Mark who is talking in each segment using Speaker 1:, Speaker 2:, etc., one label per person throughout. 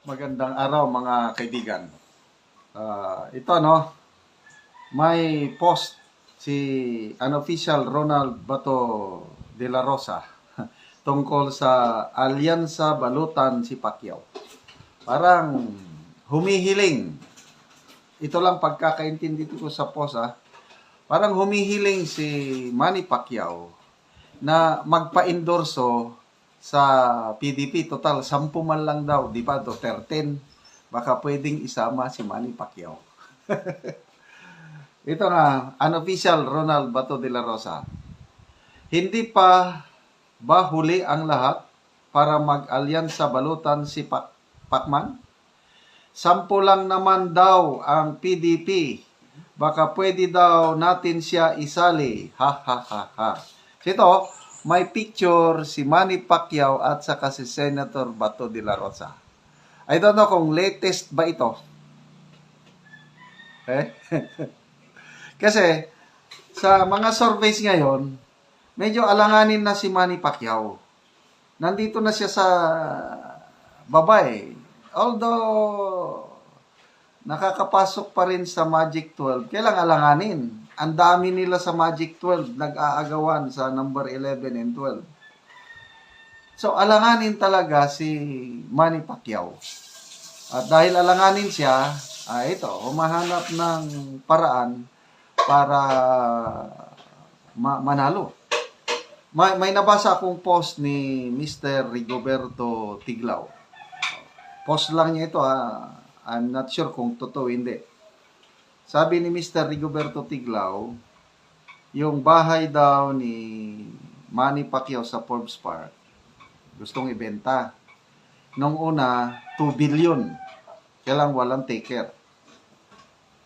Speaker 1: Magandang araw mga kaibigan. Ah, ito no, may post si unofficial Ronald Bato de la Rosa tungkol sa Alyansa Balutan si Pacquiao. Parang humihiling. Ito lang pagkakaintindi ko sa post ah. Parang humihiling si Manny Pacquiao na magpa-endorso sa PDP. Total, 10 man lang daw, di ba? 13. Baka pwedeng isama si Manny Pacquiao. Ito nga, unofficial Ronald Bato de la Rosa. Hindi pa ba huli ang lahat para mag-alyansa balutan si Pac- Pacman? Sampo lang naman daw ang PDP. Baka pwede daw natin siya isali. Ha ha ha ha. So ito, may picture si Manny Pacquiao at saka si Senator Bato de la Rosa. I don't know kung latest ba ito. Eh? Kasi sa mga surveys ngayon, medyo alanganin na si Manny Pacquiao. Nandito na siya sa babae. Although nakakapasok pa rin sa Magic 12, kailang alanganin. Ang dami nila sa Magic 12, nag-aagawan sa number 11 and 12. So, alanganin talaga si Manny Pacquiao. At dahil alanganin siya, ah, ito, humahanap ng paraan para ma- manalo. May, may nabasa akong post ni Mr. Rigoberto Tiglao. Post lang niya ito, ah. I'm not sure kung totoo hindi. Sabi ni Mr. Rigoberto Tiglao, yung bahay daw ni Manny Pacquiao sa Forbes Park, gustong ibenta. Nung una, 2 billion. Kailang walang taker.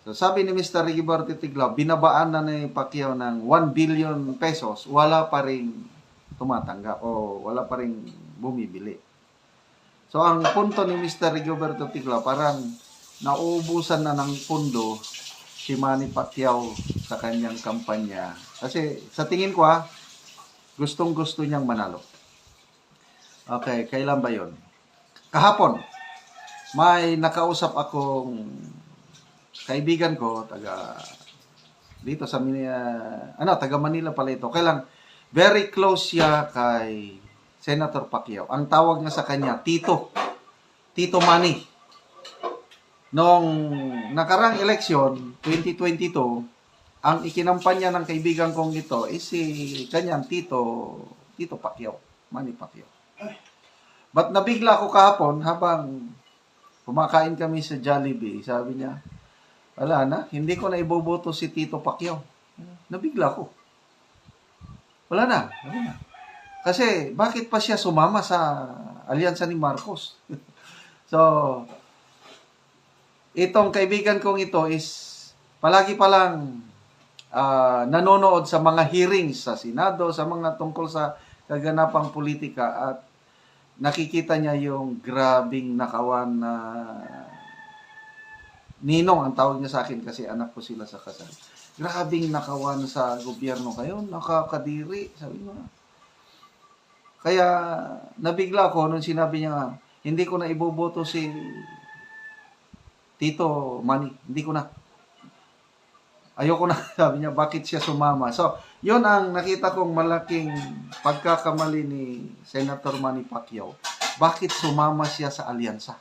Speaker 1: So sabi ni Mr. Rigoberto Tiglao, binabaan na ni Pacquiao ng 1 billion pesos, wala pa rin tumatanggap o wala pa rin bumibili. So ang punto ni Mr. Rigoberto Tiglao, parang nauubusan na ng pundo si Manny Pacquiao sa kanyang kampanya. Kasi sa tingin ko ha, gustong gusto niyang manalo. Okay, kailan ba yon? Kahapon, may nakausap akong kaibigan ko, taga dito sa Mini, ah, ano, taga Manila pala ito. Kailan, very close siya kay Senator Pacquiao. Ang tawag niya sa kanya, Tito. Tito Manny. Noong nakarang eleksyon, 2022, ang ikinampanya ng kaibigan kong ito is si kanyang Tito, Tito Pacquiao. Manny Pacquiao. But nabigla ko kahapon habang kumakain kami sa Jollibee, sabi niya, wala na, hindi ko na iboboto si Tito Pacquiao. Nabigla ko. Wala na, wala na. Kasi bakit pa siya sumama sa alyansa ni Marcos? so, itong kaibigan kong ito is palagi palang ah, nanonood sa mga hearings sa Senado, sa mga tungkol sa kaganapang politika at nakikita niya yung grabing nakawan na Ninong ang tawag niya sa akin kasi anak ko sila sa kasal. Grabing nakawan sa gobyerno kayo, nakakadiri, sabi niya. Kaya nabigla ko nung sinabi niya, hindi ko na iboboto si Tito Manny. Hindi ko na. Ayoko na. Sabi niya, bakit siya sumama? So, yon ang nakita kong malaking pagkakamali ni Senator Manny Pacquiao. Bakit sumama siya sa alyansa?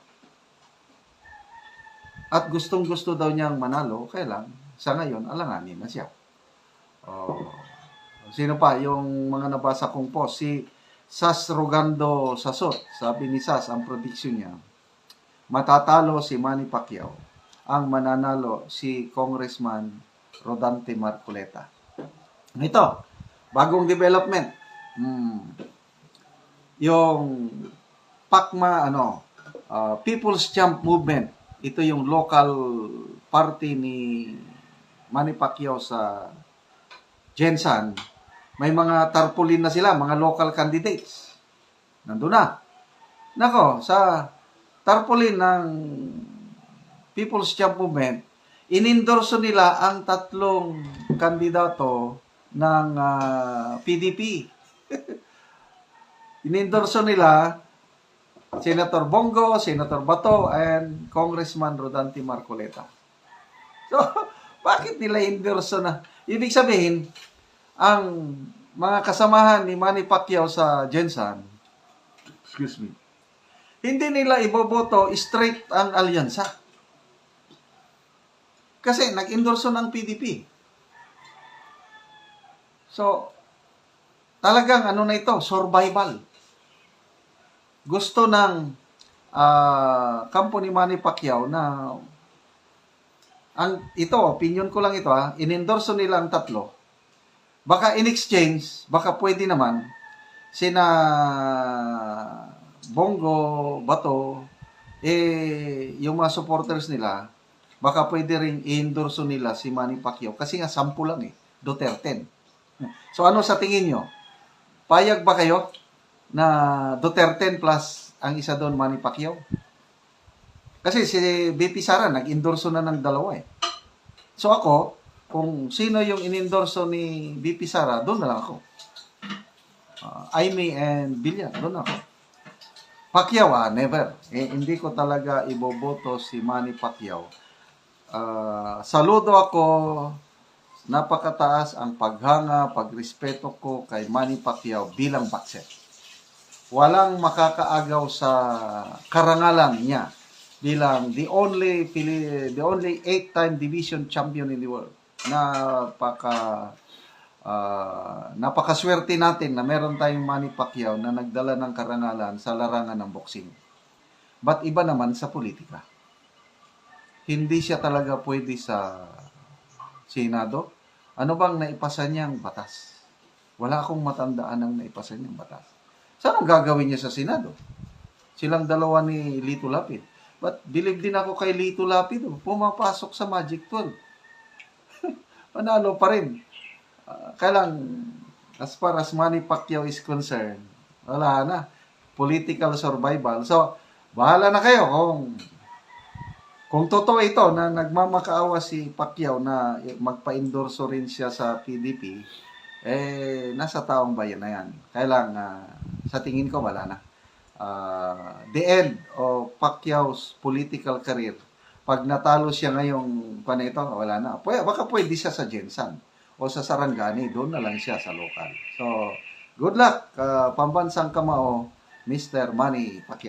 Speaker 1: At gustong gusto daw niyang manalo, kaya lang, sa ngayon, alanganin na siya. Oh. Sino pa? Yung mga nabasa kong post, si Sas Rogando Sasot, sabi ni Sas, ang prediction niya, matatalo si Manny Pacquiao, ang mananalo si Congressman Rodante Marcoleta. Ito, bagong development. Hmm. Yung PACMA, ano, uh, People's Champ Movement, ito yung local party ni Manny Pacquiao sa Jensan, may mga tarpaulin na sila, mga local candidates. Nandun na. Nako, sa tarpaulin ng People's Champ Movement, inendorso nila ang tatlong kandidato ng ah, PDP. inendorso nila Senator Bongo, Senator Bato, and Congressman Rodante Marcoleta. So, bakit nila endorso na? Ibig sabihin, ang mga kasamahan ni Manny Pacquiao sa Jensen, excuse me, hindi nila iboboto straight ang alyansa. Kasi nag-endorso ng PDP. So, talagang ano na ito, survival. Gusto ng ah, kampo ni Manny Pacquiao na ang ito, opinion ko lang ito ha, inendorso nila ang tatlo. Baka in exchange, baka pwede naman sina Bongo, Bato, eh, yung mga supporters nila, baka pwede rin i-endorso nila si Manny Pacquiao kasi nga sampu lang eh, Duterte. So ano sa tingin nyo? Payag ba kayo na Duterte plus ang isa doon Manny Pacquiao? Kasi si BP Sara nag-endorso na ng dalawa eh. So ako, kung sino yung in-endorso ni BP Sara, doon na lang ako. Uh, Aimee and Villar, doon ako. Pacquiao ah, never. Eh, hindi ko talaga iboboto si Manny Pacquiao. Ah, saludo ako. Napakataas ang paghanga, pagrespeto ko kay Manny Pacquiao bilang boxer. Walang makakaagaw sa karangalan niya bilang the only the only eight-time division champion in the world. Napaka ah, napakaswerte natin na meron tayong Manny Pacquiao na nagdala ng karangalan sa larangan ng boxing. But iba naman sa politika. Hindi siya talaga pwede sa Senado. Ano bang naipasa niyang batas? Wala akong matandaan ng naipasa niyang batas. Saan ang gagawin niya sa Senado? Silang dalawa ni Lito Lapid. But believe din ako kay Lito Lapid. Pumapasok sa Magic 12. Panalo pa rin. Ah, kailang, as far as Manny Pacquiao is concerned, wala na. Political survival. So, bahala na kayo kung kung totoo ito na nagmamakaawa si Pacquiao na magpa-endorso rin siya sa PDP, eh, nasa taong bayan na yan. Kailang, ah, sa tingin ko, wala na. Ah, the end of Pacquiao's political career. Pag natalo siya ngayong panito, wala na. Pwede, baka pwede siya sa Jensen o sa Sarangani, doon na lang siya sa local. So, good luck, ah, pambansang kamao, Mr. Manny Pacquiao.